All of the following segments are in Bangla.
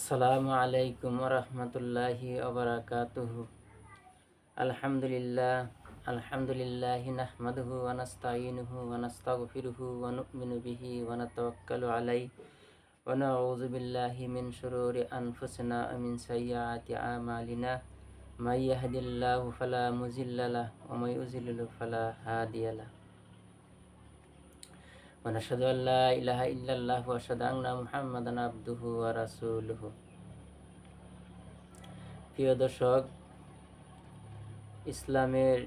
আসসালামু আলাইকুম রহমতুল্লাহি ওবরাকাতুহু আলহামদুলিল্লাহ আলহামদুলিল্লাহ নাহমাদুহু ওয়া নাস্তাঈনুহু ওয়া নাস্তাগফিরুহু ওয়া নু'মিনু বিহি ওয়া নাতাওয়াক্কালু আলাইহি ওয়া নাউযু বিল্লাহি মিন শুরুরি আনফুসিনা ওয়া মিন সাইয়্যাতি আমালিনা মাই ইয়াহদিল্লাহু ফালা মুযিল্লা লাহু ওয়া মাই ইউযলিলহু ফালা হাদিয়া লাহু ونشهد أن لا إله إلا الله وأشهد أن محمدا عبده ورسوله প্রিয় দর্শক ইসলামের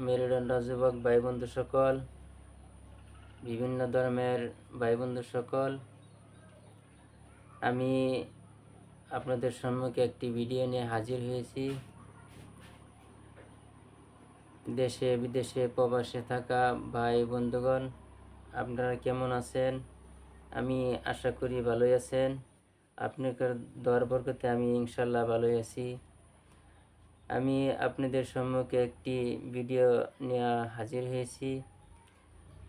মেরুদণ্ড যুবক ভাই বন্ধু সকল বিভিন্ন ধর্মের ভাই বন্ধু সকল আমি আপনাদের সম্মুখে একটি ভিডিও নিয়ে হাজির হয়েছি দেশে বিদেশে প্রবাসে থাকা ভাই বন্ধুগণ আপনারা কেমন আছেন? আমি আশা করি ভালোই আছেন। আপনাদের দর বরকতে আমি ইনশাল্লাহ ভালোই আছি। আমি আপনাদের সম্মুখে একটি ভিডিও নিয়ে হাজির হয়েছি।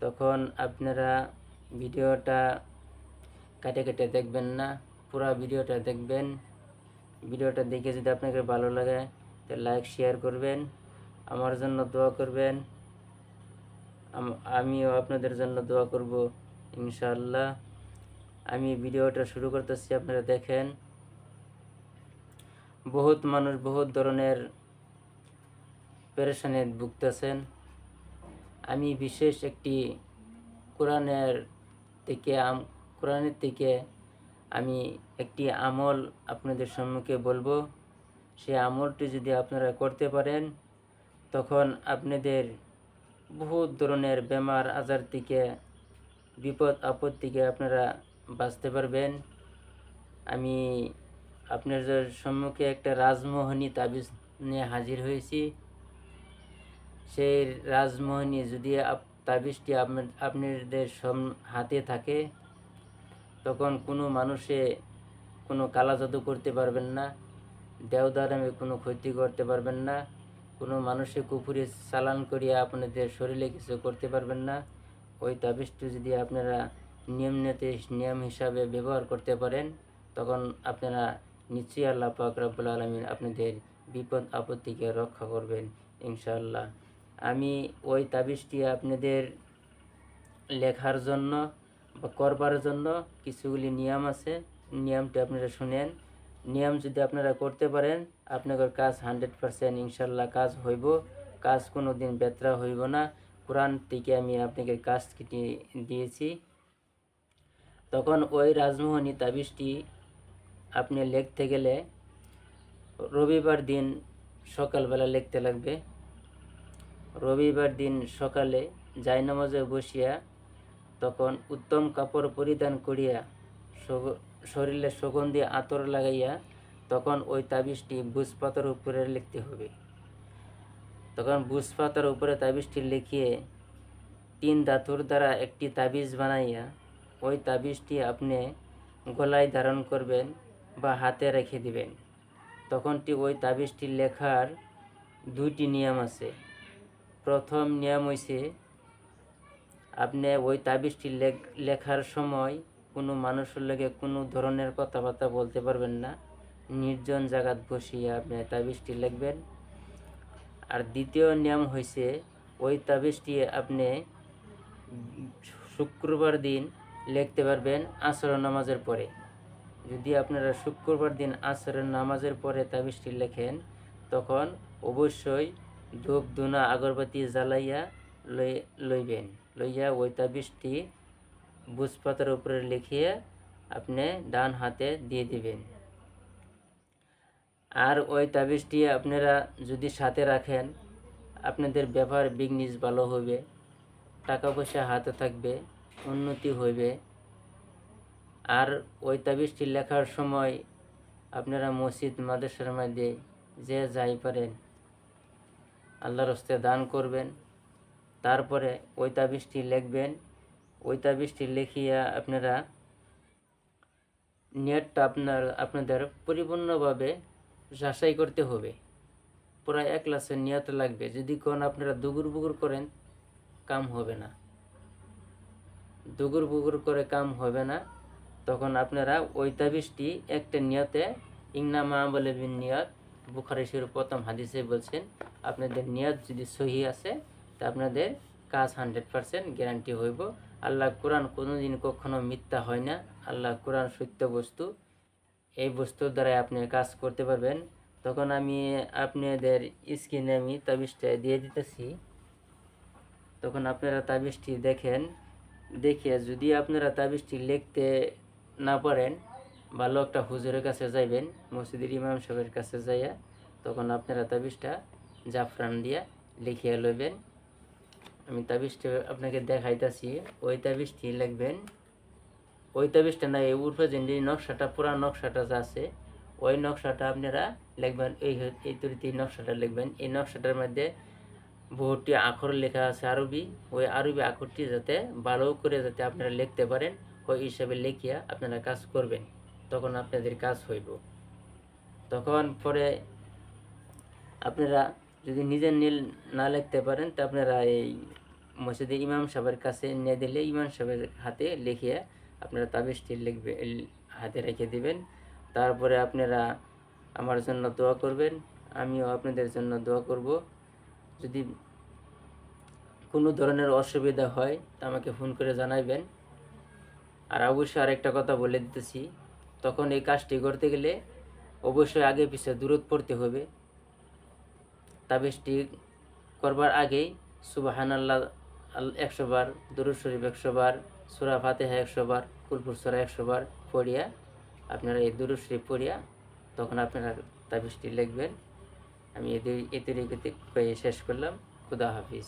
তখন আপনারা ভিডিওটা কাটে কেটে দেখবেন না, পুরো ভিডিওটা দেখবেন। ভিডিওটা দেখে যদি আপনাকে ভালো লাগে তো লাইক, শেয়ার করবেন। আমার জন্য দোয়া করবেন। আমিও আপনাদের জন্য দোয়া করব ইনশাল্লাহ আমি ভিডিওটা শুরু করতেছি, আপনারা দেখেন। বহুত মানুষ বহুত ধরনের পেরেশানে ভুগতেছেন। আমি বিশেষ একটি কোরআনের থেকে কোরআনের থেকে আমি একটি আমল আপনাদের সম্মুখে বলব। সেই আমলটি যদি আপনারা করতে পারেন, তখন আপনাদের বহুত ধরনের বেমার আজার থেকে, বিপদ, আপদ থেকে আপনারা বাঁচতে পারবেন। আমি আপনাদের সম্মুখে একটা রাজমোহনী তাবিজ নিয়ে হাজির হয়েছি। সেই রাজমোহনী যদি তাবিজটি আপনাদের হাতে থাকে, তখন কোনো মানুষে কোনো কালা জাদু করতে পারবেন না দেওদারামে কোনো ক্ষতি করতে পারবেন না। কোনো মানুষে কুপুরে চালান করিয়া আপনাদের শরীরে কিছু করতে পারবেন না। ওই তাবিজটি যদি আপনারা নিয়ম নীতি নিয়ম হিসাবে ব্যবহার করতে পারেন, তখন আপনারা নিশ্চয়ই আল্লাহ পাক রব্বুল আলমিন আপনাদের বিপদ, আপদ থেকে রক্ষা করবেন ইনশাআল্লাহ। আমি ওই তাবিজটি আপনাদের লেখার জন্য বা করবার জন্য কিছুগুলি নিয়ম আছে। নিয়মটি আপনারা শুনেন। নিয়ম যদি আপনারা করতে পারেন, আপনাদের কাজ হান্ড্রেড পারসেন্ট ইনশাল্লাহ কাজ হইব। কাজ কোনো দিন বেতরা হইব না। কোরআন থেকে আমি আপনাকে কাজ দিয়েছি। তখন ওই রাজমোহনী তাবিজটি আপনি লিখতে গেলে রবিবার দিন সকালবেলা লিখতে লাগবে। রবিবার দিন সকালে জায়নামাজে বসিয়া তখন উত্তম কাপড় পরিধান করিয়া শরীরে সুগন্ধি আতর লাগাইয়া তখন ওই তাবিজটি বুঝপাতার উপরে লিখতে হবে। তখন বুঝপাতার উপরে তাবিজটি লিখিয়ে তিন ধাতুর দ্বারা একটি তাবিজ বানাইয়া ওই তাবিজটি আপনি গলায় ধারণ করবেন বা হাতে রেখে দিবেন। তখনটি ওই তাবিজটি লেখার দুইটি নিয়ম আছে। প্রথম নিয়ম হইছে, আপনি ওই তাবিজটি লেখ- লেখার সময় কোনো মানুষের লগে কোনো ধরনের কথাবার্তা বলতে পারবেন না। নির্জন জায়গাত বসিয়ে আপনি তাবিজটি লিখবেন। আর দ্বিতীয় নিয়ম হয়েছে ওই তাবিজটি আপনি শুক্রবার দিন লিখতে পারবেন আসর নামাজের পরে। যদি আপনারা শুক্রবার দিন আসরের নামাজের পরে তাবিজটি লেখেন, তখন অবশ্যই ধূপ ধুনা আগরবাতি জ্বালাইয়া লই লইবেন। লইয়া ওই তাবিজটি বুঝপাতার উপরে লিখিয়ে আপনি ডান হাতে দিয়ে দিবেন। আর ওই তাবিজটি আপনারা যদি সাথে রাখেন, আপনাদের ব্যবহার বিঘ্নিস ভালো হবে, টাকা পয়সা হাতে থাকবে, উন্নতি হইবে আর ওই তাবিজটি লেখার সময় আপনারা মসজিদ, মাদ্রাসার মধ্যে যে যাই পারেন, আল্লাহর হস্তে দান করবেন। তারপরে ওই তাবিজটি লিখবেন ওই তাবিজটি লিখিয়া আপনারা নেটটা আপনার, আপনাদের পরিপূর্ণভাবে যাচাই করতে হবে। প্রায় এক ক্লাসের নিয়ত লাগবে। যদি কোন আপনারা দুগুর বুগুর করেন, কাম হবে না। দুগুর বুগুর করে কাম হবে না। তখন আপনারা ওই তাবিজটি একটা নিয়তে ইংনামা বলে নিয়ত বুখারি শরীফ প্রথম হাদিসে বলছেন, আপনাদের নিয়ত যদি সহি আছে, তা আপনাদের কাজ হান্ড্রেড পারসেন্ট গ্যারান্টি হইব। আল্লাহ কোরআন কোনোদিন কখনো মিথ্যা হয় না। আল্লাহ কোরআন সত্য বস্তু। এই বস্তুর দ্বারাই আপনি কাজ করতে পারবেন। তখন আমি আপনাদের স্ক্রিনে আমি তাবিজটা দিয়ে দিতেছি। তখন আপনারা তাবিজটি দেখেন। দেখে যদি আপনারা তাবিজটি লিখতে না পারেন ভালো একটা হুজুরের কাছে যাইবেন, মসজিদের ইমাম সাহেবের কাছে যাইয়া তখন আপনারা তাবিজটা জাফরান দিয়া লিখিয়া লইবেন। আমি তাবিজটা আপনাকে দেখাইতাছি। ওই তাবিজটি লিখবেন, ওই তাবিজটা না এই উর্ফে যে নকশাটা, পুরা নকশাটা যা আছে, ওই নকশাটা আপনারা লিখবেন, এই এই তরিতে নকশাটা লিখবেন। এই নকশাটার মধ্যে বহুটি আখর লেখা আছে আরবি, ওই আরবি আখরটি যাতে ভালো করে যাতে আপনারা লিখতে পারেন, ওই হিসাবে লিখিয়া আপনারা কাজ করবেন, তখন আপনাদের কাজ হইব। তখন পরে আপনারা যদি নিজে নীল না লিখতে পারেন, তা আপনারা এই মসজিদে ইমাম সাহেবের কাছে নিয়ে দিলে ইমাম সাহেবের হাতে লিখিয়ে আপনারা তাবিজটি লিখবে হাতে রেখে দিবেন। তারপরে আপনারা আমার জন্য দোয়া করবেন, আমিও আপনাদের জন্য দোয়া করব। যদি কোনো ধরনের অসুবিধা হয়, তা আমাকে ফোন করে জানাইবেন। আর অবশ্যই আরেকটা কথা বলে দিতেছি, তখন এই কাজটি করতে গেলে অবশ্যই আগে পিছিয়ে দূরত পড়তে হবে। তাবিজটি করবার আগেই সুবাহান আল্লাহ একশো বার, দুরুদ শরীফ একশো বার, সুরা ফাতেহা একশো বার কুলপুর সুরা একশো বার পড়িয়া আপনারা এই দুরুদ শরীফ পড়িয়া তখন আপনারা তাবিজটি লিখবেন। আমি এদের এতে রেখে শেষ করলাম। খুদা হাফিজ।